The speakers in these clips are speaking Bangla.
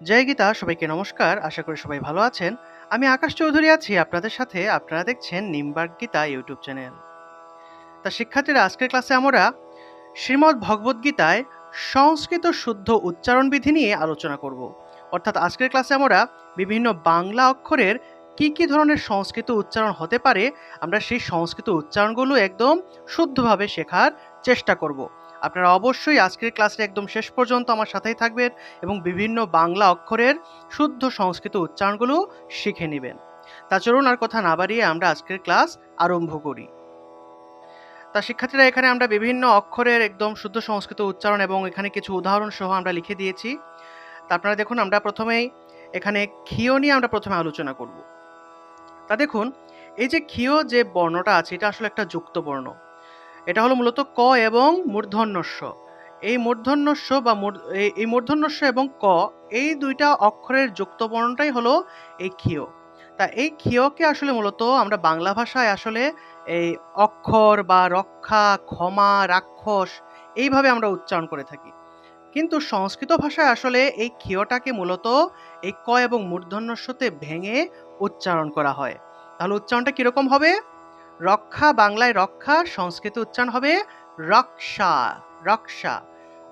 জয় গীতা, সবাইকে নমস্কার। আশা করি সবাই ভালো আছেন। আমি আকাশ চৌধুরী আছি। আপনাদের সাথে আপনারা দেখছেন নিমবার্গ গীতা ইউটিউব চ্যানেল। তা শিক্ষার্থীরা, আজকের ক্লাসে আমরা শ্রীমদ্ ভগবদ্ গীতায় সংস্কৃত শুদ্ধ উচ্চারণ বিধি নিয়ে আলোচনা করব। অর্থাৎ আজকের ক্লাসে আমরা বিভিন্ন বাংলা অক্ষরের কি কি ধরনের সংস্কৃত উচ্চারণ হতে পারে, আমরা সেই সংস্কৃত উচ্চারণগুলো একদম শুদ্ধভাবে শেখার চেষ্টা করব। আপনারা অবশ্যই আজকের ক্লাসে একদম শেষ পর্যন্ত আমার সাথেই থাকবেন এবং বিভিন্ন বাংলা অক্ষরের শুদ্ধ সংস্কৃত উচ্চারণগুলো শিখে নেবেন। তা চলুন আর কথা না বাড়িয়ে আমরা আজকের ক্লাস আরম্ভ করি। তা শিক্ষার্থীরা, এখানে আমরা বিভিন্ন অক্ষরের একদম শুদ্ধ সংস্কৃত উচ্চারণ এবং এখানে কিছু উদাহরণ সহ আমরা লিখে দিয়েছি। তা আপনারা দেখুন, আমরা প্রথমেই এখানে ক্ষীয় নিয়ে আমরা প্রথমে আলোচনা করব। তা দেখুন, এই যে ক্ষীয় যে বর্ণটা আছে, এটা আসলে একটা যুক্ত বর্ণ এটা হলো মূলত ক এবং মূর্ধন্যস্য। এই মূর্ধন্যস্য বা এই- মূর্ধন্যস্য এবং ক, এই দুইটা অক্ষরের যুক্ত বর্ণটাই হলো এই ক্ষীয়। তা এই ক্ষীয়কে আসলে মূলত আমরা বাংলা ভাষায় আসলে এই অক্ষর বা রক্ষা, ক্ষমা, রাক্ষস এইভাবে আমরা উচ্চারণ করে থাকি। কিন্তু সংস্কৃত ভাষায় আসলে এই ক্ষীয়টাকে মূলত এই ক এবং মূর্ধন্যস্যতে ভেঙে উচ্চারণ করা হয়। তাহলে উচ্চারণটা কীরকম হবে? রক্ষা বাংলায় রক্ষা, সংস্কৃত উচ্চারণ হবে রক্ষা রক্ষা।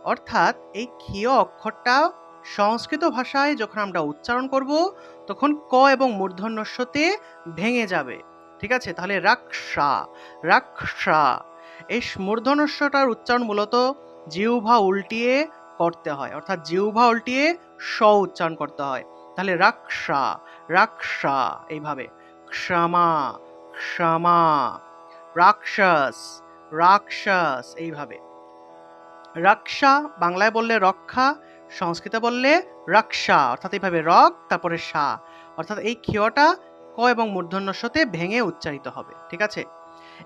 অর্থাৎ এই ক্ষীয় অক্ষরটা সংস্কৃত ভাষায় যখন আমরা উচ্চারণ করব, তখন ক এবং মূর্ধন্যস্যতে ভেঙে যাবে। ঠিক আছে? তাহলে রাক্ষা রাক্ষা। এই মূর্ধন্যস্যটার উচ্চারণ মূলত জিউভা উল্টিয়ে করতে হয়। অর্থাৎ জিউভা উল্টিয়ে স উচ্চারণ করতে হয়। তাহলে রাক্ষা রাক্ষা এইভাবে। ক্ষমা ক্ষমা রাক্ষস রাক্ষস, এইভাবে। রক্ষা বাংলায় বললে রক্ষা, সংস্কৃতে বললে রক্ষা অর্থাৎ এইভাবে রক, তারপরে সা। অর্থাৎ এই ক্ষীয়টা ক এবং মূর্ধন্যস্যতে ভেঙে উচ্চারিত হবে, ঠিক আছে?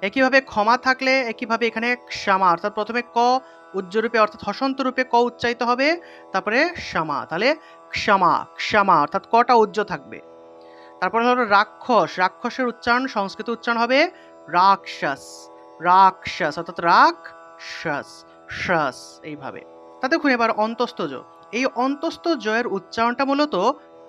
একইভাবে ক্ষমা থাকলে একইভাবে এখানে ক্ষমা, অর্থাৎ প্রথমে ক উজ্জ্বরূপে, অর্থাৎ হসন্ত রূপে ক উচ্চারিত হবে, তারপরে ক্ষমা। তাহলে ক্ষমা ক্ষমা, অর্থাৎ কটা উজ্জ্ব থাকবে? তারপরে হলো রাক্ষস, রাক্ষসের উচ্চারণ, সংস্কৃত উচ্চারণ হবে রাক্ষস রাক্ষস, অর্থাৎ রাক্ষস শাস এইভাবে। তা দেখুন এবার অন্তস্থজ এই অন্তস্থ জয়ের উচ্চারণটা মূলত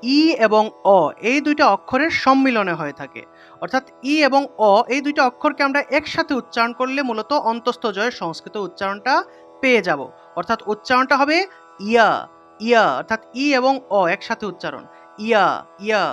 ই এবং অ, এই দুইটা অক্ষরের সম্মিলনে হয়ে থাকে। অর্থাৎ ই এবং অ, এই দুইটা অক্ষরকে আমরা একসাথে উচ্চারণ করলে মূলত অন্তস্থ জয়ের সংস্কৃত উচ্চারণটা পেয়ে যাব। অর্থাৎ উচ্চারণটা হবে ইয়া ইয়া, অর্থাৎ ই এবং অ একসাথে উচ্চারণ। ইয়া ইয়া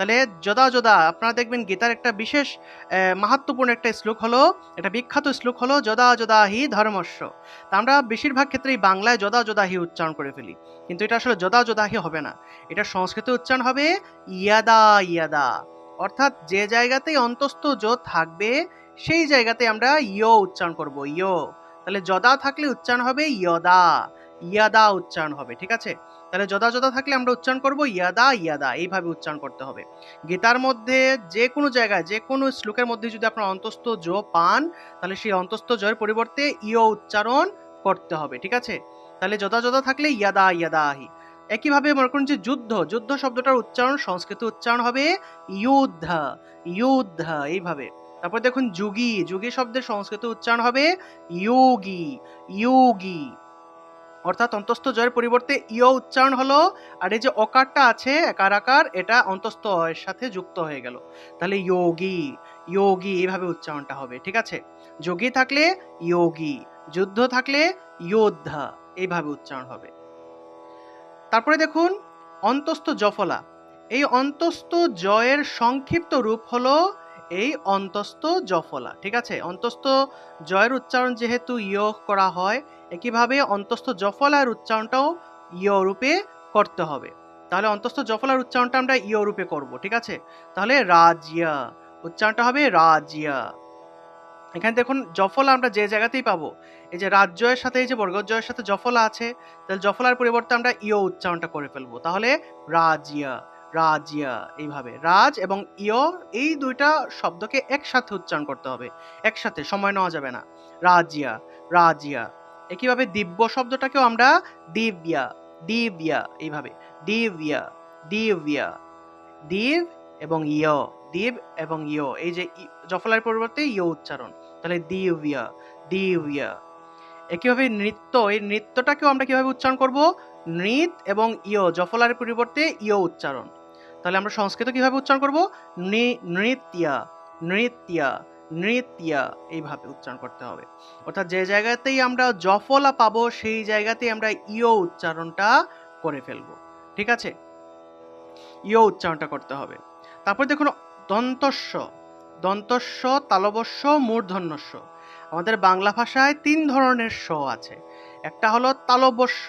তাহলে যদা যদা আপনারা দেখবেন গীতার একটা বিশেষ আহ, মাহাত্ম্যপূর্ণ একটা শ্লোক হলো একটা বিখ্যাত শ্লোক হলো যদা যদা হি ধর্মস্য। তা আমরা বেশিরভাগ ক্ষেত্রেই বাংলায় যদা যদা হি উচ্চারণ করে ফেলি। কিন্তু এটা আসলে যদা যদা হি হবে না। এটা সংস্কৃত উচ্চারণ হবে ইয়াদা ইয়াদা। অর্থাৎ যে জায়গাতেই অন্তস্থ য থাকবে সেই জায়গাতে আমরা ইয় উচ্চারণ করব ইয়। তাহলে যদা থাকলে উচ্চারণ হবে ইয়দা ইয়াদা উচ্চারণ হবে ঠিক আছে? তাহলে যদা থাকলে আমরা উচ্চারণ করব ইয়াদা ইয়াদা। এইভাবে উচ্চারণ করতে হবে। গীতার মধ্যে যে কোনো জায়গায়, যে কোনো শ্লোকের মধ্যে যদি আপনার অন্তস্থ জ পান, তাহলে সেই অন্তস্থ জয়ের পরিবর্তে ইয় উচ্চারণ করতে হবে, ঠিক আছে? তাহলে যদা থাকলে ইয়াদা ইয়াদা আহি একইভাবে মনে করুন যে যুদ্ধ যুদ্ধ শব্দটার উচ্চারণ, সংস্কৃত উচ্চারণ হবে ইউদ্ধ ইউদ্ধ এইভাবে। তারপর দেখুন যুগী যুগী শব্দের সংস্কৃত উচ্চারণ হবে ইয়োগী ইয়োগী। অর্থাৎ অন্তস্থ জয়ের পরিবর্তে ইয় উচ্চারণ হলো, আর এই যে অকারটা আছে, একার আকার, এটা অন্তস্থ এর সাথে যুক্ত হয়ে গেল। তাহলে যোগী যোগী এইভাবে উচ্চারণটা হবে, ঠিক আছে? যোগী থাকলে যোগী, যুদ্ধ থাকলে যোদ্ধা এইভাবে উচ্চারণ হবে। তারপরে দেখুন, অন্তস্থ জফলা। এই অন্তস্থ জয়ের সংক্ষিপ্ত রূপ হলো এই অন্তস্থ জফলা, ঠিক আছে? অন্তস্থ জয়ের উচ্চারণ যেহেতু ইয় করা হয় একইভাবে অন্তস্থ জফলার উচ্চারণটাও ইয় রূপে করতে হবে। তাহলে অন্তস্থ জফলার উচ্চারণটা আমরা ইয় রূপে করব, ঠিক আছে? তাহলে রাজিয়া, উচ্চারণটা হবে রাজিয়া। এখানে দেখুন, জফলা আমরা যে জায়গাতেই পাবো, এই যে রাজ্যের সাথে, এই যে বর্গজয়ের সাথে জফলা আছে, তাহলে জফলার পরিবর্তে আমরা ইয় উচ্চারণটা করে ফেলব। তাহলে রাজিয়া। রাজিয়া, এইভাবে। রাজ এবং ইয়, এই দুইটা শব্দকে একসাথে উচ্চারণ করতে হবে। একসাথে, সময় নেওয়া যাবে না। রাজিয়া রাজিয়া। একইভাবে দিব্য শব্দটাকেও আমরা দিব্যা দিব্যা, এইভাবে। দিব্যা দিব্যা। দিব এবং ইয়, দিব এবং ইয়। এই যে জফলার পরিবর্তে ইয় উচ্চারণ। তাহলে দিব্যা দিব্যা। একইভাবে নৃত্য, এই নৃত্যটাকেও আমরা কীভাবে উচ্চারণ করব? নৃত এবং ইয়, জফলার পরিবর্তে ইয় উচ্চারণ। তাহলে আমরা সংস্কৃত কীভাবে উচ্চারণ করব? নৃত্যা নৃত্যা নৃত্যা এইভাবে উচ্চারণ করতে হবে। অর্থাৎ যে জায়গাতেই আমরা জফলা পাবো, সেই জায়গাতেই আমরা ইয় উচ্চারণটা করে ফেলব। ঠিক আছে? ইয় উচ্চারণটা করতে হবে। তারপর দেখুন, দন্তস্ব দন্তস্ব তালবস্য মূর্ধন্যস্ব। আমাদের বাংলা ভাষায় তিন ধরনের স আছে। একটা হলো তালবস্য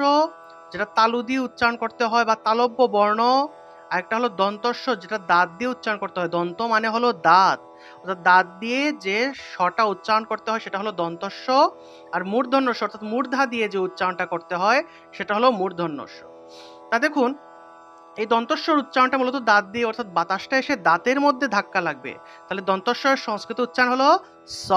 যেটা তালু দিয়ে উচ্চারণ করতে হয় বা তালব্য বর্ণ আর একটা হলো দন্তস্ব, যেটা দাঁত দিয়ে উচ্চারণ করতে হয়। দন্ত মানে হলো দাঁত। অর্থাৎ দাঁত দিয়ে যে স্বটা উচ্চারণ করতে হয়, সেটা হলো দন্তস্ব। আর মূর্ধন্যস্ব, অর্থাৎ মূর্ধা দিয়ে যে উচ্চারণটা করতে হয়, সেটা হলো মূর্ধন্যস্ব। তা দেখুন, এই দন্তস্বর উচ্চারণটা মূলত দাঁত দিয়ে, অর্থাৎ বাতাসটা এসে দাঁতের মধ্যে ধাক্কা লাগবে। তাহলে দন্তস্বরের সংস্কৃত উচ্চারণ হলো স।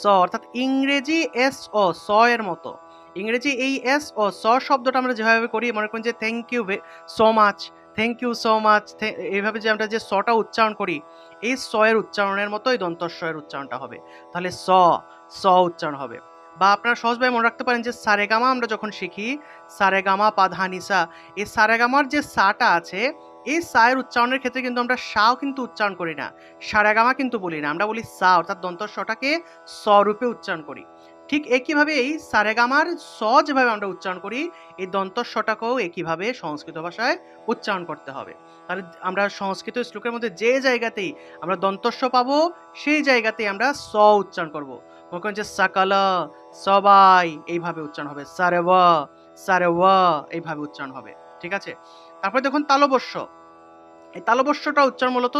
স অর্থাৎ ইংরেজি এস ও স এর মতো। ইংরেজি এই এস ও স শব্দটা আমরা যেভাবে করি, মনে করেন যে thank you so much thank you so much এইভাবে যে আমরা যে সটা উচ্চারণ করি, এই স এর উচ্চারণের মতো এই দন্তস্ব এর উচ্চারণটা হবে। তাহলে স স উচ্চারণ হবে। বা আপনারা সহজভাবে মনে রাখতে পারেন যে সারেগামা আমরা যখন শিখি, সারেগামা, পাধানিসা, এই সারেগামার যে সাটা আছে, এই সায়ের উচ্চারণের ক্ষেত্রে কিন্তু আমরা সাও কিন্তু উচ্চারণ করি না। সারেগামা কিন্তু বলি না। আমরা বলি সা, অর্থাৎ দন্তস্বটাকে স্বরূপে উচ্চারণ করি। ঠিক একইভাবে এই সারেগামার স যেভাবে আমরা উচ্চারণ করি, এই দন্তস্বটাকেও একইভাবে সংস্কৃত ভাষায় উচ্চারণ করতে হবে। তাহলে আমরা সংস্কৃত শ্লোকের মধ্যে যে জায়গাতেই আমরা দন্তস্ব পাবো, সেই জায়গাতেই আমরা স উচ্চারণ করব। মনে করেন যে সাকাল, সবাই এইভাবে উচ্চারণ হবে। সারে ওয়া সারে ওয়া এইভাবে উচ্চারণ হবে। ঠিক আছে? তারপরে দেখুন তালবস্য। এই তালবস্যটা উচ্চারণ মূলত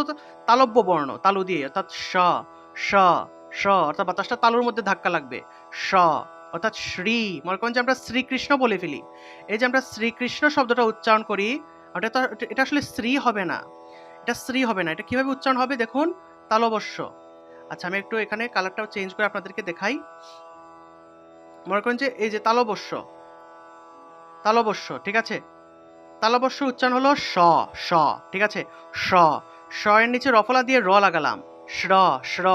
তালব্য বর্ণ, তালু দিয়ে, অর্থাৎ স স। স, অর্থাৎ বাতাসটা তালুর মধ্যে ধাক্কা লাগবে। স, অর্থাৎ শ্রী, মনে করেন যে আমরা শ্রীকৃষ্ণ বলে ফেলি। এই যে আমরা শ্রীকৃষ্ণ শব্দটা উচ্চারণ করি তো, এটা আসলে শ্রী হবে না। এটা শ্রী হবে না, এটা কীভাবে উচ্চারণ হবে দেখুন? তালবস্য আচ্ছা আমি একটু এখানে কালারটাও চেঞ্জ করে আপনাদেরকে দেখাই। মনে করেন যে এই যে তালবস্য তালবস্য ঠিক আছে? তালবস্য উচ্চারণ হলো স স, ঠিক আছে? স স এর নিচে রফলা দিয়ে র লাগালাম। শ্র শ্র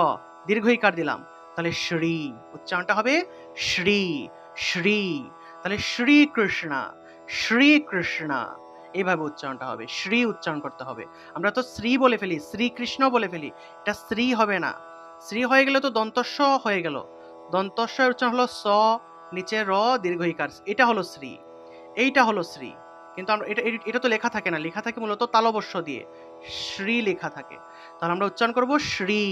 দীর্ঘইকার দিলাম। তাহলে শ্রী, উচ্চারণটা হবে শ্রী শ্রী। তাহলে শ্রীকৃষ্ণা শ্রীকৃষ্ণা এইভাবে উচ্চারণটা হবে, শ্রী উচ্চারণ করতে হবে। আমরা তো শ্রী বলে ফেলি, শ্রীকৃষ্ণ বলে ফেলি। এটা শ্রী হবে না। শ্রী হয়ে গেলে তো দন্তস্ব হয়ে গেল। দন্তস্ব উচ্চারণ হলো স, নিচে র, দীর্ঘইকার। এটা হলো শ্রী। এইটা হলো শ্রী। কিন্তু আমরা, এটা এটা তো লেখা থাকে না। লেখা থাকে মূলত তালবস্য দিয়ে। শ্রী লেখা থাকে। তাহলে আমরা উচ্চারণ করব শ্রী।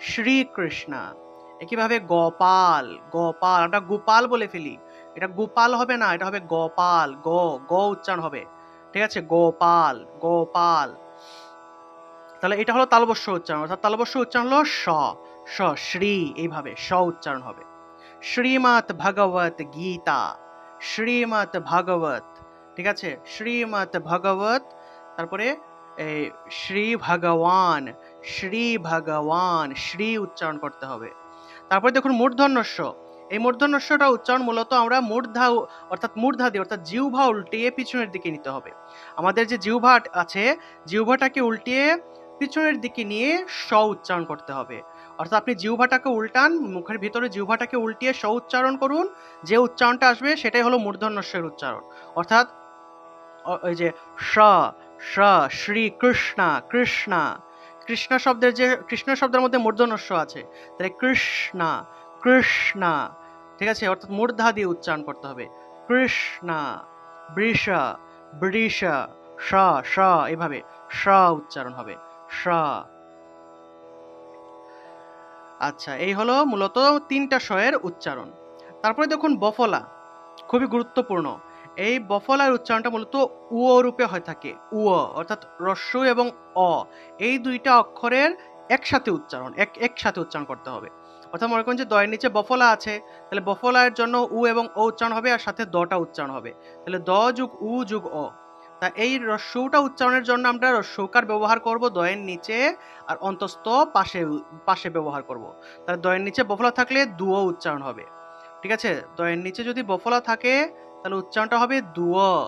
শ্রীকৃষ্ণা। একইভাবে গোপাল গোপাল, আমরা গোপাল বলে ফেলি। এটা গোপাল হবে না, এটা হবে গোপাল, গ গ উচ্চারণ হবে। ঠিক আছে? গোপাল গোপাল। তাহলে এটা হলো তালবস্য উচ্চারণ, অর্থাৎ তালবস্য উচ্চারণ হলো স স, শ্রী, এইভাবে স উচ্চারণ হবে। শ্রীমৎ ভগবত গীতা, শ্রীমৎ ভগবত, ঠিক আছে? শ্রীমৎ ভগবত, তারপরে শ্রী ভগবান শ্রী ভগবান, শ্রী উচ্চারণ করতে হবে। তারপরে দেখুন মূর্ধন্যস্য। এই মূর্ধন্যস্যটা উচ্চারণ মূলত আমরা মূর্ধা অর্থাৎ মূর্ধা দিয়ে, অর্থাৎ জিউভা উল্টিয়ে পিছনের দিকে নিতে হবে। আমাদের যে জিউভা আছে জিউভাটাকে উল্টিয়ে পিছনের দিকে নিয়ে স উচ্চারণ করতে হবে। অর্থাৎ আপনি জিউভাটাকে উল্টান, মুখের ভিতরে জিউভাটাকে উল্টিয়ে স উচ্চারণ করুন, যে উচ্চারণটা আসবে সেটাই হলো মূর্ধন্যস্যের উচ্চারণ। অর্থাৎ ওই যে স স, শ্রী কৃষ্ণা কৃষ্ণা। কৃষ্ণ শব্দের যে, কৃষ্ণ শব্দের মধ্যে মূর্ধন্যস্য আছে। তাহলে কৃষ্ণা কৃষ্ণা। ঠিক আছে? অর্থাৎ মূর্ধা দিয়ে উচ্চারণ করতে হবে। কৃষ্ণা, বৃষ বৃষ, স স, এভাবে স উচ্চারণ হবে। স। আচ্ছা এই হলো মূলত তিনটা শয়ের উচ্চারণ। তারপরে দেখুন বফলা, খুবই গুরুত্বপূর্ণ। এই বফলার উচ্চারণটা মূলত উয় রূপে হয়ে থাকে। উয় অর্থাৎ রস্য এবং অ। এই দুইটা অক্ষরের একসাথে উচ্চারণ, এক, একসাথে উচ্চারণ করতে হবে। অর্থাৎ মনে করুন যে দয়ের নিচে বফলা আছে, তাহলে বফলার জন্য উ এবং অ উচ্চারণ হবে আর সাথে দটা উচ্চারণ হবে। তাহলে দ যুগ উ যুগ অ। তা এই রস্যটা উচ্চারণের জন্য আমরা রস্যকার ব্যবহার করব দয়ের নিচে আর অন্তস্থ পাশে পাশে ব্যবহার করব। তাহলে দয়ের নিচে বফলা থাকলে দুও উচ্চারণ হবে। ঠিক আছে? দয়ের নিচে যদি বফলা থাকে তাহলে উচ্চারণটা হবে দুয়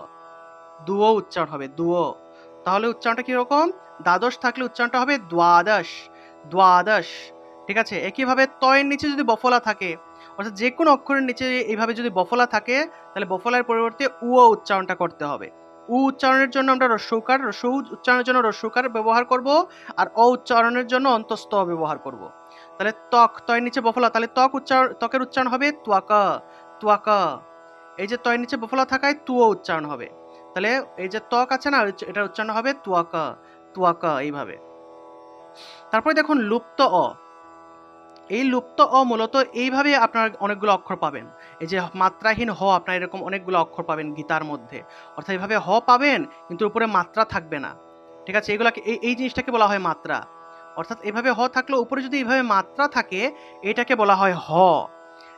দুয় উচ্চারণ হবে দুয় তাহলে উচ্চারণটা কীরকম? দ্বাদশ থাকলে উচ্চারণটা হবে দ্বাদশ দ্বাদশ। ঠিক আছে? একইভাবে তয়ের নিচে যদি বফলা থাকে, অর্থাৎ যে কোনো অক্ষরের নিচে এইভাবে যদি বফলা থাকে, তাহলে বফলার পরিবর্তে উ উচ্চারণটা করতে হবে। উ উচ্চারণের জন্য আমরা রস্যৌকার রস্য উচ্চারণের জন্য রস্যৌকার ব্যবহার করব, আর অ উচ্চারণের জন্য অন্তস্থ ব্যবহার করব। তাহলে ত্বক তয়ের নিচে বফলা, তাহলে ত্বক উচ্চারণ ত্বকের উচ্চারণ হবে ত্বাকা ত্বাকা। এই যে তয়ের নিচে বফলা থাকায় তুও উচ্চারণ হবে। তাহলে এই যে ত্বক আছে না এটা উচ্চারণ হবে ত্বাকা ত্বাকা এইভাবে। তারপরে দেখুন লুপ্ত অ। এই লুপ্ত অ মূলত এইভাবে আপনার অনেকগুলো অক্ষর পাবেন। এই যে মাত্রাহীন হ, আপনার এরকম অনেকগুলো অক্ষর পাবেন গীতার মধ্যে। অর্থাৎ এইভাবে হ পাবেন, কিন্তু উপরে মাত্রা থাকবে না। ঠিক আছে? এগুলাকে, এই এই জিনিসটাকে বলা হয় মাত্রা। অর্থাৎ এভাবে হ থাকলে উপরে যদি এইভাবে মাত্রা থাকে, এটাকে বলা হয় হ।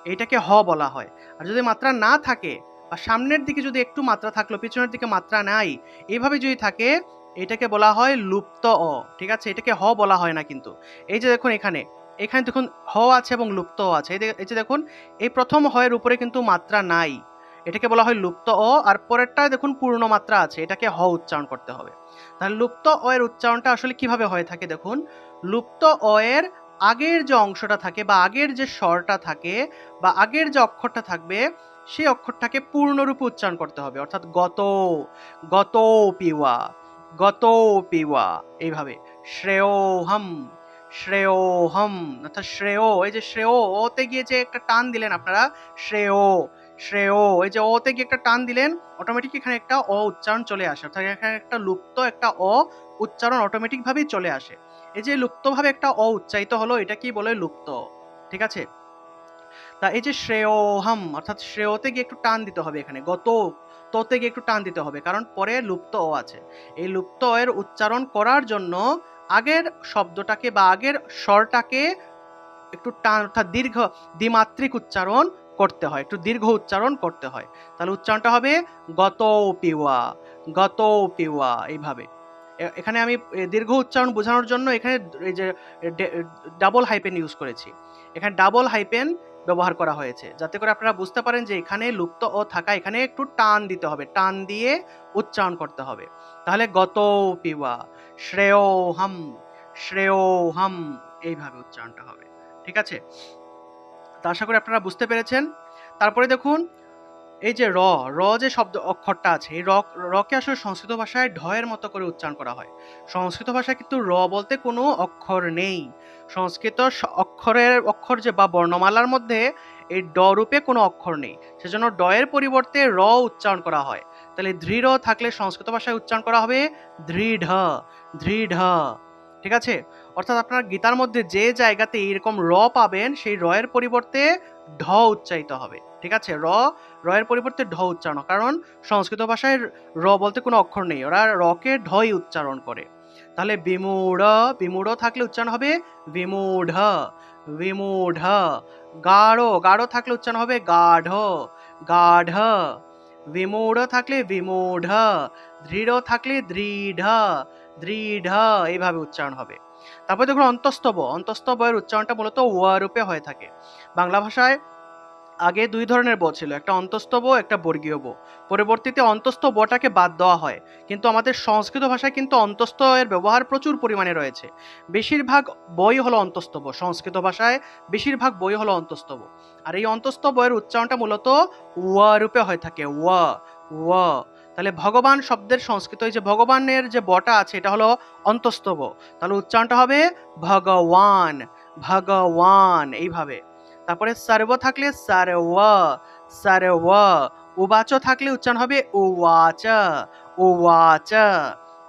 এইটাকে হ বলা হয়। আর যদি মাত্রা না থাকে বা সামনের দিকে যদি একটু মাত্রা থাকল, পিছনের দিকে মাত্রা নাই এইভাবে যদি থাকে, এটাকে বলা হয় লুপ্ত অ। ঠিক আছে? এটাকে হ বলা হয় না কিন্তু। এই যে দেখুন এখানে এখানে দেখুন হ আছে এবং লুপ্ত অ আছে। এই যে- এই যে দেখুন, এই প্রথম হয়ের উপরে কিন্তু মাত্রা নাই। এটাকে বলা হয় লুপ্ত অ, আর পরেরটা দেখুন পূর্ণ মাত্রা আছে। এটাকে হ উচ্চারণ করতে হবে। তাহলে লুপ্ত অ এর উচ্চারণটা আসলে কীভাবে হয়ে থাকে দেখুন? লুপ্ত অ এর আগের যে অংশটা থাকে বা আগের যে স্বরটা থাকে বা আগের যে অক্ষরটা থাকবে, সেই অক্ষরটাকে পূর্ণরূপে উচ্চারণ করতে হবে। অর্থাৎ গত গত পিওয়া গত পিওয়া, এইভাবে। শ্রেয়োহম শ্রেয়োহম, অর্থাৎ শ্রেয়, এই যে শ্রেয়, ওতে গিয়ে যে একটা টান দিলেন আপনারা, শ্রেয় শ্রেয়, এই যে ওতে গিয়ে একটা টান দিলেন অটোমেটিক এখানে একটা অ উচ্চারণ চলে আসে। অর্থাৎ এখানে একটা লুপ্ত একটা অ উচ্চারণ অটোমেটিক ভাবেই চলে আসে। এই যে লুপ্তভাবে একটা অ উচ্চারিত হলো, এটা কি বলে লুপ্ত? ঠিক আছে? তা এই যে শ্রেয়হম, অর্থাৎ শ্রেয়তে গিয়ে একটু টান দিতে হবে এখানে, গত তোতে গিয়ে একটু টান দিতে হবে, কারণ পরে লুপ্ত অ আছে। এই লুপ্ত এর উচ্চারণ করার জন্য আগের শব্দটাকে বা আগের স্বরটাকে একটু টান, অর্থাৎ দীর্ঘ দ্বিমাত্রিক উচ্চারণ করতে হয়, একটু দীর্ঘ উচ্চারণ করতে হয়। তাহলে উচ্চারণটা হবে গত পিওয়া গত পিওয়া, এইভাবে। এখানে আমি দীর্ঘ উচ্চারণ বোঝানোর জন্য এখানে এই যে ডাবল হাইপেন ইউজ করেছি। এখানে ডাবল হাইপেন ব্যবহার করা হয়েছে। যাতে করে আপনারা বুঝতে পারেন যে এখানে লুপ্ত ও থাকা, এখানে একটু টান দিতে হবে। টান দিয়ে উচ্চারণ করতে হবে। তাহলে গত পিওয়া শ্রেয়োহম শ্রেয়োহম এইভাবে উচ্চারণটা হবে। ঠিক আছে? তা আশা করি আপনারা বুঝতে পেরেছেন। তারপরে দেখুন এই যে র র যে শব্দ অক্ষরটা আছে, এই র রকে আসলে সংস্কৃত ভাষায় ঢয়ের মতো করে উচ্চারণ করা হয়। সংস্কৃত ভাষায় কিন্তু র বলতে কোনো অক্ষর নেই। সংস্কৃত অক্ষরের অক্ষর যে বা বর্ণমালার মধ্যে এই ড রূপে কোনো অক্ষর নেই। সেজন্য ডয়ের পরিবর্তে র উচ্চারণ করা হয়। তাহলে দৃঢ় থাকলে সংস্কৃত ভাষায় উচ্চারণ করা হবে দৃঢ় দৃঢ়। ঠিক আছে? অর্থাৎ আপনার গীতার মধ্যে যে জায়গাতে এরকম র পাবেন, সেই র এর পরিবর্তে ঢ উচ্চারিত হবে, ঠিক আছে? র র এর পরিবর্তে ঢ উচ্চারণ, কারণ সংস্কৃত ভাষায় র বলতে কোনো অক্ষর নেই, ওরা রকে ঢই উচ্চারণ করে। তাহলে বিমূঢ় বিমূঢ় থাকলে উচ্চারণ হবে বিমূঢ় বিমূঢ়, গাঢ় গাঢ় থাকলে উচ্চারণ হবে গাঢ় গাঢ়, বিমূঢ় থাকলে বিমূঢ়, দৃঢ় থাকলে দৃঢ় দৃঢ়, এইভাবে উচ্চারণ হবে। তারপর দেখুন অন্তস্তব অন্তস্তব এর উচ্চারণটা মূলত ওয়া রূপে হয়ে থাকে। বাংলা ভাষায় আগে দুই ধরনের ব ছিল, একটা অন্তস্তব, একটা বর্গীয় ব। পরবর্তীতে অন্তস্থ বটাকে বাদ দেওয়া হয়। কিন্তু আমাদের সংস্কৃত ভাষায় কিন্তু অন্তস্থ এর ব্যবহার প্রচুর পরিমাণে রয়েছে। বেশিরভাগ বই হলো অন্তস্তব, সংস্কৃত ভাষায় বেশিরভাগ বই হলো অন্তস্তব। আর এই অন্তস্তব এর উচ্চারণটা মূলত ওয়া রূপে হয়ে থাকে ওয়া ওয়া তাহলে ভগবান শব্দের সংস্কৃত, এই যে ভগবানের যে বটা আছে, এটা হলো অন্তস্তব তাহলে উচ্চারণটা হবে ভগবান ভগবান, এইভাবে। তারপরে সর্ব থাকলে সর্ব সর্ব। উবাচ থাকলে উচ্চারণ হবে উওয়াচ উওয়াচ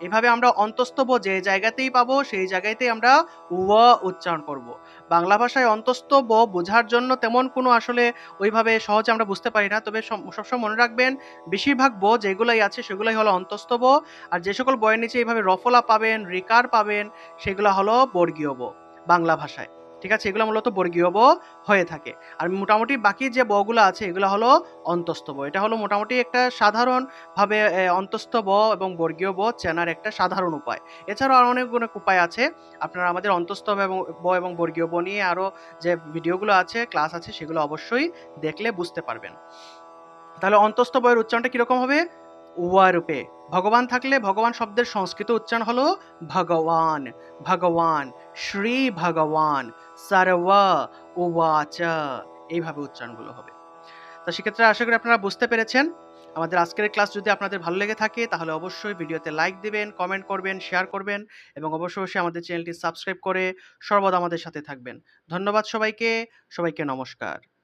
এভাবে আমরা অন্তস্তব যে জায়গাতেই পাবো, সেই জায়গাতেই আমরা উয় উচ্চারণ করব। বাংলা ভাষায় অন্তস্তব বোঝার জন্য তেমন কোনো আসলে ওইভাবে সহজে আমরা বুঝতে পারি না। তবে সব- সবসময় মনে রাখবেন, বেশিরভাগ ব যেগুলাই আছে সেগুলাই হলো অন্তস্তব আর যে সকল বয়ের নিচে এইভাবে রফলা পাবেন, রিকার পাবেন, সেগুলো হলো বর্গীয় ব বাংলা ভাষায়। ঠিক আছে? এগুলো মূলত বর্গীয় ব হয়ে থাকে। আর মোটামুটি বাকি যে বগুলো আছে, এগুলো হলো অন্তস্থ ব। এটা হলো মোটামুটি একটা সাধারণ ভাবে অন্তস্থ ব এবং বর্গীয় ব চেনার একটা সাধারণ উপায়। এছাড়াও আরও অনেক অনেক উপায় আছে। আপনারা আমাদের অন্তস্থ এবং, ব এবং বর্গীয় ব নিয়ে আরও যে ভিডিওগুলো আছে, ক্লাস আছে, সেগুলো অবশ্যই দেখলে বুঝতে পারবেন। তাহলে অন্তস্থ বয়ের উচ্চারণটা কীরকম হবে? ওয়া রূপে ভগবান থাকলে ভগবান শব্দের সংস্কৃত উচ্চারণ হলো ভগবান ভগবান, শ্রী ভগবান, সর্ব উবাচ, এইভাবে উচ্চারণগুলো হবে। তো সেক্ষেত্রে আশা করি আপনারা বুঝতে পেরেছেন। আমাদের আজকের ক্লাস যদি আপনাদের ভালো লেগে থাকে, তাহলে অবশ্যই ভিডিওতে লাইক দিবেন কমেন্ট করবেন শেয়ার করবেন এবং অবশ্যই অবশ্যই আমাদের চ্যানেলটি সাবস্ক্রাইব করে সর্বদা আমাদের সাথে থাকবেন। ধন্যবাদ সবাইকে সবাইকে নমস্কার।